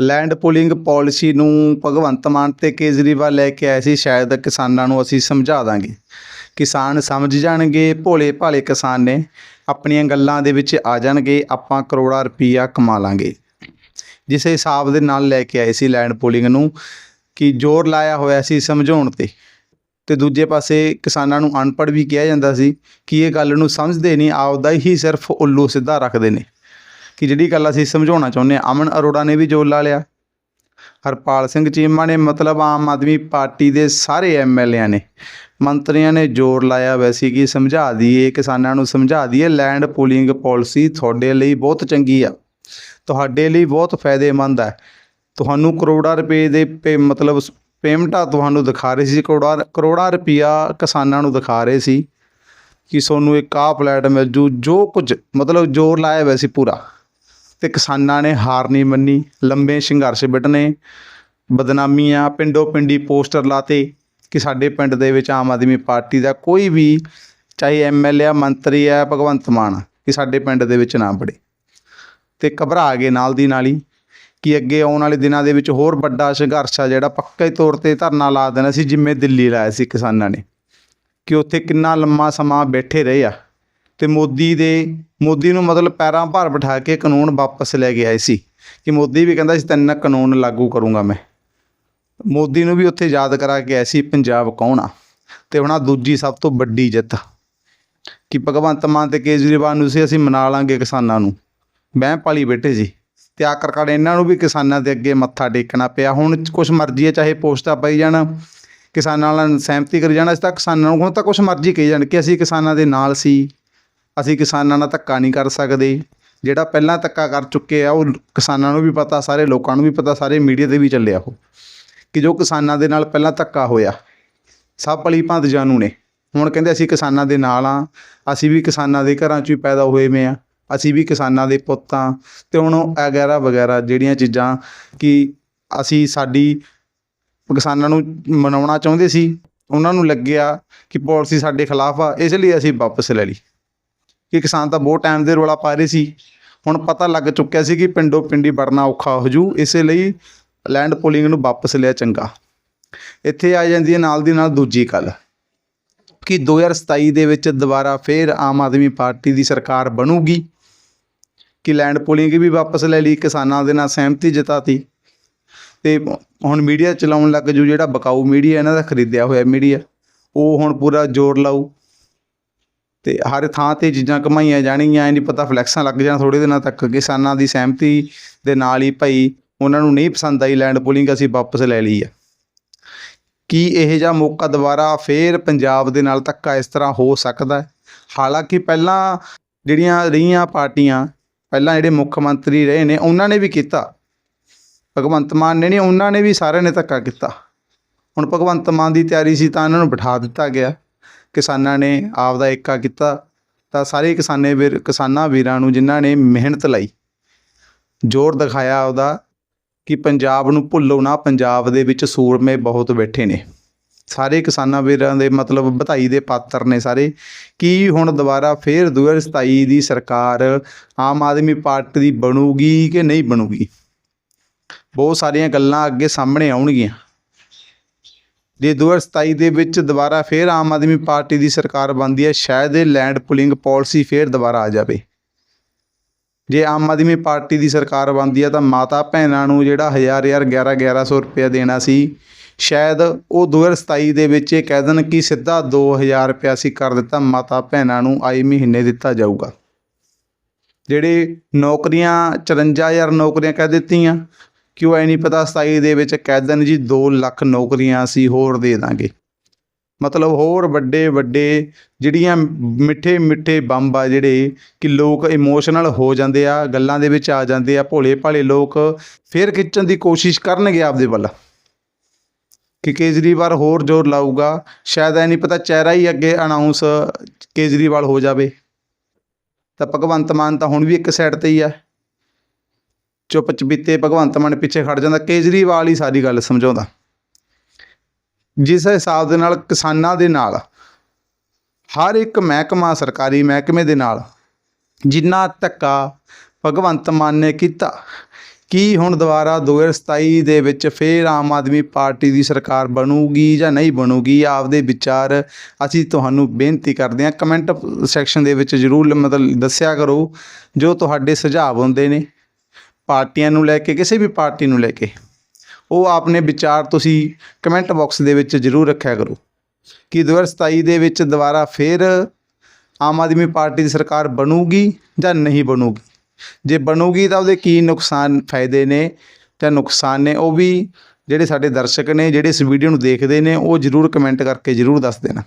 Land pooling policy ਨੂੰ ਭਗਵੰਤ ਮਾਨ ਤੇ ਕੇਜਰੀਵਾਲ ਲੈ ਕੇ ਆਏ ਸੀ, ਸ਼ਾਇਦ ਕਿਸਾਨਾਂ ਨੂੰ ਅਸੀਂ ਸਮਝਾ ਦਾਂਗੇ। ਕਿਸਾਨ ਸਮਝ ਜਾਣਗੇ, ਭੋਲੇ ਭਾਲੇ ਕਿਸਾਨ ਨੇ, ਆਪਣੀਆਂ ਗੱਲਾਂ ਦੇ ਵਿੱਚ ਆ ਜਾਣਗੇ, ਆਪਾਂ ਕਰੋੜਾਂ ਰੁਪਈਆ ਕਮਾ ਲਾਂਗੇ। ਜਿਸ ਹਿਸਾਬ ਦੇ ਨਾਲ ਲੈ ਕੇ ਆਏ ਸੀ ਲੈਂਡ ਪੂਲਿੰਗ ਨੂੰ, ਕਿ ਜ਼ੋਰ ਲਾਇਆ ਹੋਇਆ ਸੀ ਸਮਝਾਉਣ ਤੇ। ਤੇ ਦੂਜੇ ਪਾਸੇ ਕਿਸਾਨਾਂ ਨੂੰ ਅਨਪੜ੍ਹ ਵੀ ਕਿਹਾ ਜਾਂਦਾ ਸੀ ਕਿ ਇਹ ਗੱਲ ਨੂੰ ਸਮਝਦੇ ਨਹੀਂ, ਆਪਦਾ ਹੀ ਸਿਰਫ ਉੱਲੂ ਸਿੱਧਾ ਰੱਖਦੇ ਨੇ। ਕਿ ਜਿਹੜੀ ਗੱਲ ਅਸੀਂ ਸਮਝਾਉਣਾ ਚਾਹੁੰਦੇ ਹਾਂ, ਅਮਨ ਅਰੋੜਾ ਨੇ ਵੀ ਜ਼ੋਰ ਲਾ ਲਿਆ। ਹਰਪਾਲ ਸਿੰਘ ਚੀਮਾ ਨੇ ਮਤਲਬ ਆਮ ਆਦਮੀ ਪਾਰਟੀ ਦੇ ਸਾਰੇ ਐਮਐਲਏਆਂ ਨੇ, ਮੰਤਰੀਆਂ ਨੇ ਜ਼ੋਰ ਲਾਇਆ ਵੈਸੇ ਕਿ ਸਮਝਾ ਦਈਏ, ਕਿਸਾਨਾਂ ਨੂੰ ਸਮਝਾ ਦਈਏ, ਲੈਂਡ ਪੂਲਿੰਗ ਪਾਲਿਸੀ ਤੁਹਾਡੇ ਲਈ ਬਹੁਤ ਚੰਗੀ ਆ, ਤੁਹਾਡੇ ਲਈ ਬਹੁਤ ਫਾਇਦੇਮੰਦ ਹੈ ਤੁਹਾਨੂੰ ਕਰੋੜਾਂ ਰੁਪਏ ਦੇ ਪੇ, ਮਤਲਬ ਪੇਮੈਂਟਾਂ ਤੁਹਾਨੂੰ ਦਿਖਾ ਰਹੇ ਸੀ, ਕਰੋੜਾਂ ਕਰੋੜਾਂ ਰੁਪਈਆ ਕਿਸਾਨਾਂ ਨੂੰ ਦਿਖਾ ਰਹੇ ਸੀ ਕਿ ਤੁਹਾਨੂੰ ਇੱਕ ਆਹ ਫਲੈਟ ਮਿਲ ਜੂ, ਜੋ ਕੁਝ, ਮਤਲਬ ਜ਼ੋਰ ਲਾਇਆ ਵੈਸੇ ਪੂਰਾ। ਤੇ ਕਿਸਾਨਾਂ ਨੇ ਹਾਰ ਨਹੀਂ ਮੰਨੀ, ਲੰਬੇ ਸੰਘਰਸ਼ ਵਿੱਢਣੇ, ਬਦਨਾਮੀਆਂ, ਪਿੰਡੋ ਪਿੰਡੀ ਪੋਸਟਰ ਲਾਤੇ ਕਿ ਸਾਡੇ ਪਿੰਡ ਦੇ ਵਿੱਚ ਆਮ ਆਦਮੀ ਪਾਰਟੀ ਦਾ ਕੋਈ ਵੀ, ਚਾਹੇ ਐਮਐਲਏ ਆ, ਮੰਤਰੀ ਆ, ਭਗਵੰਤ ਮਾਨ, ਕਿ ਸਾਡੇ ਪਿੰਡ ਦੇ ਵਿੱਚ ਨਾ ਵੜੇ। ਤੇ ਘਬਰਾ ਗਏ ਨਾਲ ਦੀ ਨਾਲ ਹੀ ਕਿ ਅੱਗੇ ਆਉਣ ਵਾਲੇ ਦਿਨਾਂ ਦੇ ਵਿੱਚ ਹੋਰ ਵੱਡਾ ਸੰਘਰਸ਼ ਆ ਜਿਹੜਾ ਪੱਕੇ ਤੌਰ ਤੇ ਧਰਨਾ ਲਾ ਦੇਣਾ ਸੀ ਜਿਵੇਂ ਦਿੱਲੀ ਲਾਇਆ ਸੀ ਕਿਸਾਨਾਂ ਨੇ। ਕਿ ਉੱਥੇ ਕਿੰਨਾ ਲੰਮਾ ਸਮਾਂ ਬੈਠੇ ਰਹੇ ਆ। ਤੇ ਮੋਦੀ ਦੇ, ਮੋਦੀ ਨੂੰ ਮਤਲਬ ਪੈਰਾਂ ਭਾਰ ਬਿਠਾ ਕੇ ਕਾਨੂੰਨ ਵਾਪਸ ਲੈ ਕੇ ਆਏ ਸੀ ਕਿ ਮੋਦੀ ਵੀ ਕਹਿੰਦਾ ਸੀ ਤਿੰਨ ਕਾਨੂੰਨ ਲਾਗੂ ਕਰੂੰਗਾ ਮੈਂ। ਮੋਦੀ ਨੂੰ ਵੀ ਉੱਥੇ ਯਾਦ ਕਰਾ ਕੇ ਆਏ ਸੀ, ਪੰਜਾਬ ਕੌਣ ਆ? ਤੇ ਹੁਣ ਆਹ ਦੂਜੀ ਸਭ ਤੋਂ ਵੱਡੀ ਜਿੱਤ ਕਿ ਭਗਵੰਤ ਮਾਨ ਤੇ ਕੇਜਰੀਵਾਲ ਨੂੰ ਸੀ, ਅਸੀਂ ਮਨਾ ਲਾਂਗੇ ਕਿਸਾਨਾਂ ਨੂੰ। ਬਹਿ ਪਾਲੀ ਬੈਠੇ ਸੀ ਤੇ ਆਖਰਕਾਰ ਇਹਨਾਂ ਨੂੰ ਵੀ ਕਿਸਾਨਾਂ ਦੇ ਅੱਗੇ ਮੱਥਾ ਟੇਕਣਾ ਪਿਆ। ਹੁਣ ਕੁਛ ਮਰਜ਼ੀ ਹੈ, ਚਾਹੇ ਪੋਸਟਾਂ ਪਈ ਜਾਣ, ਕਿਸਾਨਾਂ ਨਾਲ ਸਹਿਮਤੀ ਕਰੀ ਜਾਣਾ ਇਸ ਤਾਂ ਕਿਸਾਨਾਂ ਨੂੰ ਹੁਣ ਤਾਂ ਕੁਛ ਮਰਜ਼ੀ ਕਹੀ ਜਾਣ ਕਿ ਅਸੀਂ ਕਿਸਾਨਾਂ ਦੇ ਨਾਲ ਸੀ। ਅਸੀਂ ਕਿਸਾਨਾਂ ਨਾਲ ਧੱਕਾ ਨਹੀਂ ਕਰ ਸਕਦੇ। ਜਿਹੜਾ ਪਹਿਲਾਂ ਧੱਕਾ ਕਰ ਚੁੱਕੇ ਆ, ਉਹ ਕਿਸਾਨਾਂ ਨੂੰ ਵੀ ਪਤਾ, ਸਾਰੇ ਲੋਕਾਂ ਨੂੰ ਵੀ ਪਤਾ, ਸਾਰੇ ਮੀਡੀਆ ਤੇ ਵੀ ਚੱਲਿਆ ਉਹ। ਕਿ ਜੋ ਕਿਸਾਨਾਂ ਦੇ ਨਾਲ ਪਹਿਲਾਂ ਧੱਕਾ ਹੋਇਆ, ਸਭ ਭਲੀ ਭਾਂਤ ਜਾਣੂ ਨੇ। ਹੁਣ ਕਹਿੰਦੇ ਅਸੀਂ ਕਿਸਾਨਾਂ ਦੇ ਨਾਲ ਆ, ਅਸੀਂ ਵੀ ਕਿਸਾਨਾਂ ਦੇ ਘਰਾਂ 'ਚ ਹੀ ਪੈਦਾ ਹੋਏ ਵੇ ਆ, ਅਸੀਂ ਵੀ ਕਿਸਾਨਾਂ ਦੇ ਪੁੱਤ ਆ। ਤੇ ਹੁਣ ਉਹ ਵਗੈਰਾ ਵਗੈਰਾ ਜਿਹੜੀਆਂ ਚੀਜ਼ਾਂ ਕਿ ਅਸੀਂ ਸਾਡੀ ਕਿਸਾਨਾਂ ਨੂੰ ਮਨਾਉਣਾ ਚਾਹੁੰਦੇ ਸੀ, ਉਹਨਾਂ ਨੂੰ ਲੱਗਿਆ ਕਿ ਪਾਲਿਸੀ ਸਾਡੇ ਖਿਲਾਫ ਆ, ਇਸ ਲਈ ਅਸੀਂ ਵਾਪਸ ਲੈ ਲਈ। ਕਿ ਕਿਸਾਨ ਤਾਂ ਬਹੁਤ ਟਾਈਮ ਦੇ ਰੌਲਾ ਪਾ ਰਹੇ ਸੀ। ਹੁਣ ਪਤਾ ਲੱਗ ਚੁੱਕਿਆ ਸੀ ਕਿ ਪਿੰਡੋ ਪਿੰਡੀ ਵੜਨਾ ਔਖਾ ਹੋ ਜੂ। ਇਸੇ ਲਈ ਲੈਂਡ ਪੋਲਿੰਗ ਨੂੰ ਵਾਪਸ ਲਿਆ ਚੰਗਾ। ਇੱਥੇ ਆ ਜਾਂਦੀ ਹੈ ਨਾਲ ਦੀ ਨਾਲ ਦੂਜੀ ਗੱਲ। ਕਿ 2027 ਦੇ ਵਿੱਚ ਦੁਬਾਰਾ ਫੇਰ ਆਮ ਆਦਮੀ ਪਾਰਟੀ ਦੀ ਸਰਕਾਰ ਬਣੂਗੀ। ਕਿ ਲੈਂਡ ਪੋਲਿੰਗ ਵੀ ਵਾਪਸ ਲੈ ਲਈ, ਕਿਸਾਨਾਂ ਦੇ ਨਾਲ ਸਹਿਮਤੀ ਜਤਾਤੀ। ਤੇ ਹੁਣ ਮੀਡੀਆ ਚਲਾਉਣ ਲੱਗ ਜੂ ਜਿਹੜਾ ਬਕਾਊ ਮੀਡੀਆ ਇਹਨਾਂ ਦਾ ਖਰੀਦਿਆ ਹੋਇਆ ਮੀਡੀਆ ਉਹ ਹੁਣ ਪੂਰਾ ਜ਼ੋਰ ਲਾਊ। ਤੇ ਹਰ ਥਾਂ ਤੇ ਚੀਜ਼ਾਂ ਕਮਾਈਆਂ ਜਾਣਗੀਆਂ, ਇਹ ਨਹੀਂ ਪਤਾ ਫਲੈਕਸਾਂ ਲੱਗ ਜਾਣ ਥੋੜੇ ਦਿਨਾਂ ਤੱਕ, ਕਿਸਾਨਾਂ ਦੀ ਸਹਿਮਤੀ ਦੇ ਨਾਲ ਹੀ ਭਾਈ ਉਹਨਾਂ ਨੂੰ ਨਹੀਂ ਪਸੰਦ ਆਈ ਲੈਂਡ ਪੂਲਿੰਗ ਅਸੀਂ ਵਾਪਸ ਲੈ ਲਈ ਆ। ਕੀ ਇਹ ਜਿਹਾ ਮੌਕਾ ਦੁਬਾਰਾ ਫੇਰ ਪੰਜਾਬ ਦੇ ਨਾਲ ਧੱਕਾ ਇਸ ਤਰ੍ਹਾਂ ਹੋ ਸਕਦਾ ਹੈ? ਹਾਲਾਂਕਿ ਪਹਿਲਾਂ ਜਿਹੜੀਆਂ ਰਹੀਆਂ ਪਾਰਟੀਆਂ, ਪਹਿਲਾਂ ਜਿਹੜੇ ਮੁੱਖ ਮੰਤਰੀ ਰਹੇ ਨੇ, ਉਹਨਾਂ ਨੇ ਵੀ ਕੀਤਾ। ਭਗਵੰਤ ਮਾਨ ਨੇ ਨਹੀਂ, ਉਹਨਾਂ ਨੇ ਵੀ ਸਾਰਿਆਂ ਨੇ ਧੱਕਾ ਕੀਤਾ। ਹੁਣ ਭਗਵੰਤ ਮਾਨ ਦੀ ਤਿਆਰੀ ਸੀ ਤਾਂ ਇਹਨਾਂ ਨੂੰ ਬਿਠਾ ਦਿੱਤਾ ਗਿਆ। ਕਿਸਾਨਾਂ ਨੇ ਆਪ ਦਾ ਏਕਾ ਕੀਤਾ, ਤਾਂ ਸਾਰੇ ਕਿਸਾਨੇ ਵੀਰ, ਕਿਸਾਨਾਂ ਵੀਰਾਂ ਨੂੰ ਜਿਨ੍ਹਾਂ ਨੇ ਮਿਹਨਤ ਲਈ, ਜ਼ੋਰ ਦਿਖਾਇਆ ਉਹਦਾ ਕਿ ਪੰਜਾਬ ਨੂੰ ਭੁੱਲੋ ਨਾ, ਪੰਜਾਬ ਦੇ ਵਿੱਚ ਸੂਰਮੇ ਬਹੁਤ ਬੈਠੇ ਨੇ। ਸਾਰੇ ਕਿਸਾਨਾਂ ਵੀਰਾਂ ਦੇ ਮਤਲਬ ਵਧਾਈ ਦੇ ਪਾਤਰ ਨੇ ਸਾਰੇ, ਕੀ ਹੁਣ ਦੁਬਾਰਾ ਫੇਰ 2027 ਦੀ ਸਰਕਾਰ ਆਮ ਆਦਮੀ ਪਾਰਟੀ ਦੀ ਬਣੂਗੀ ਕਿ ਨਹੀਂ ਬਣੂਗੀ? ਬਹੁਤ ਸਾਰੀਆਂ ਗੱਲਾਂ ਅੱਗੇ ਸਾਹਮਣੇ ਆਉਣਗੀਆਂ। ਜੇ 2027 ਦੇ ਵਿੱਚ ਦੁਬਾਰਾ ਫੇਰ ਆਮ ਆਦਮੀ ਪਾਰਟੀ ਦੀ ਸਰਕਾਰ ਬਣਦੀ ਹੈ, ਸ਼ਾਇਦ ਇਹ ਲੈਂਡ ਪੁਲਿੰਗ ਪਾਲਿਸੀ ਫੇਰ ਦੁਬਾਰਾ ਆ ਜਾਵੇ। ਜੇ ਆਮ ਆਦਮੀ ਪਾਰਟੀ ਦੀ ਸਰਕਾਰ ਬਣਦੀ ਹੈ ਤਾਂ ਮਾਤਾ ਭੈਣਾਂ ਨੂੰ ਜਿਹੜਾ ਹਜ਼ਾਰ ਹਜ਼ਾਰ 11 1100 ਰੁਪਇਆ ਦੇਣਾ ਸੀ, ਸ਼ਾਇਦ ਉਹ 2027 ਦੇ ਵਿੱਚ ਇਹ ਕਹਿ ਦੇਣ ਕਿ ਸਿੱਧਾ 2000 ਰੁਪਇਆ ਅਸੀਂ ਕਰ ਦਿੱਤਾ, ਮਾਤਾ ਭੈਣਾਂ ਨੂੰ ਆਈ ਮਹੀਨੇ ਦਿੱਤਾ ਜਾਊਗਾ। ਜਿਹੜੇ ਨੌਕਰੀਆਂ 54000 ਨੌਕਰੀਆਂ ਕਹਿ ਦਿੱਤੀਆਂ ਕਿਉਂ ਐ ਨਹੀਂ ਪਤਾ? 27 ਦੇ ਵਿੱਚ ਕਹਿ ਦੇਣ ਜੀ 2 ਲੱਖ ਨੌਕਰੀਆਂ ਅਸੀਂ ਹੋਰ ਦੇ ਦਾਂਗੇ। ਮਤਲਬ ਹੋਰ ਵੱਡੇ ਵੱਡੇ ਜਿਹੜੀਆਂ ਮਿੱਠੇ ਮਿੱਠੇ ਬੰਬ ਆ ਜਿਹੜੇ ਕਿ ਲੋਕ ਇਮੋਸ਼ਨਲ ਹੋ ਜਾਂਦੇ ਆ, ਗੱਲਾਂ ਦੇ ਵਿੱਚ ਆ ਜਾਂਦੇ ਆ, ਭੋਲੇ ਭਾਲੇ ਲੋਕ ਫਿਰ ਖਿੱਚਣ ਦੀ ਕੋਸ਼ਿਸ਼ ਕਰਨਗੇ ਆਪਦੇ ਵੱਲ। ਕਿ ਕੇਜਰੀਵਾਲ ਹੋਰ ਜ਼ੋਰ ਲਾਊਗਾ। ਸ਼ਾਇਦ ਐ ਨਹੀਂ ਪਤਾ ਚਿਹਰਾ ਹੀ ਅੱਗੇ ਅਨਾਉਂਸ ਕੇਜਰੀਵਾਲ ਹੋ ਜਾਵੇ। ਤਾਂ ਭਗਵੰਤ ਮਾਨ ਤਾਂ ਹੁਣ ਵੀ ਇੱਕ ਸਾਈਡ ਤੇ ਹੀ ਆ। ਚੁੱਪ ਚਪੀਤੇ ਭਗਵੰਤ ਮਾਨ ਪਿੱਛੇ ਖੜ ਜਾਂਦਾ, ਕੇਜਰੀਵਾਲ ਹੀ ਸਾਰੀ ਗੱਲ ਸਮਝਾਉਂਦਾ। ਜਿਸ ਹਿਸਾਬ ਦੇ ਨਾਲ, ਕਿਸਾਨਾਂ ਦੇ ਨਾਲ, ਹਰ ਇੱਕ ਮਹਿਕਮਾ ਸਰਕਾਰੀ ਮਹਿਕਮੇ ਦੇ ਨਾਲ ਜਿੰਨਾ ਧੱਕਾ ਭਗਵੰਤ ਮਾਨ ਨੇ ਕੀਤਾ, ਕੀ ਹੁਣ ਦੁਬਾਰਾ 2027 ਦੇ ਵਿੱਚ ਫੇਰ ਆਮ ਆਦਮੀ ਪਾਰਟੀ ਦੀ ਸਰਕਾਰ ਬਣੂਗੀ ਜਾਂ ਨਹੀਂ ਬਣੂਗੀ, ਆਪਦੇ ਵਿਚਾਰ ਅਸੀਂ ਤੁਹਾਨੂੰ ਬੇਨਤੀ ਕਰਦੇ ਹਾਂ। ਕਮੈਂਟ ਸੈਕਸ਼ਨ ਦੇ ਵਿੱਚ ਜ਼ਰੂਰ ਮਤਲਬ ਦੱਸਿਆ ਕਰੋ, ਜੋ ਤੁਹਾਡੇ ਸੁਝਾਅ ਹੁੰਦੇ ਨੇ। ਪਾਰਟੀਆਂ ਨੂੰ ਲੈ ਕੇ, ਕਿਸੇ ਵੀ ਪਾਰਟੀ ਨੂੰ ਲੈ ਕੇ, ਉਹ ਆਪਣੇ ਵਿਚਾਰ ਤੁਸੀਂ ਕਮੈਂਟ ਬਾਕਸ ਦੇ ਵਿੱਚ ਜ਼ਰੂਰ ਰੱਖਿਆ ਕਰੋ। ਕਿ 2027 ਦੇ ਵਿੱਚ ਦੁਬਾਰਾ ਫੇਰ ਆਮ ਆਦਮੀ ਪਾਰਟੀ ਦੀ ਸਰਕਾਰ ਬਣੂਗੀ ਜਾਂ ਨਹੀਂ ਬਣੂਗੀ? ਜੇ ਬਣੂਗੀ ਤਾਂ ਉਹਦੇ ਕੀ ਨੁਕਸਾਨ ਫਾਇਦੇ ਨੇ ਜਾਂ ਨੁਕਸਾਨ ਨੇ, ਉਹ ਵੀ ਜਿਹੜੇ ਸਾਡੇ ਦਰਸ਼ਕ ਨੇ, ਜਿਹੜੇ ਇਸ ਵੀਡੀਓ ਨੂੰ ਦੇਖਦੇ ਨੇ, ਉਹ ਜ਼ਰੂਰ ਕਮੈਂਟ ਕਰਕੇ ਜ਼ਰੂਰ ਦੱਸ ਦੇਣਾ।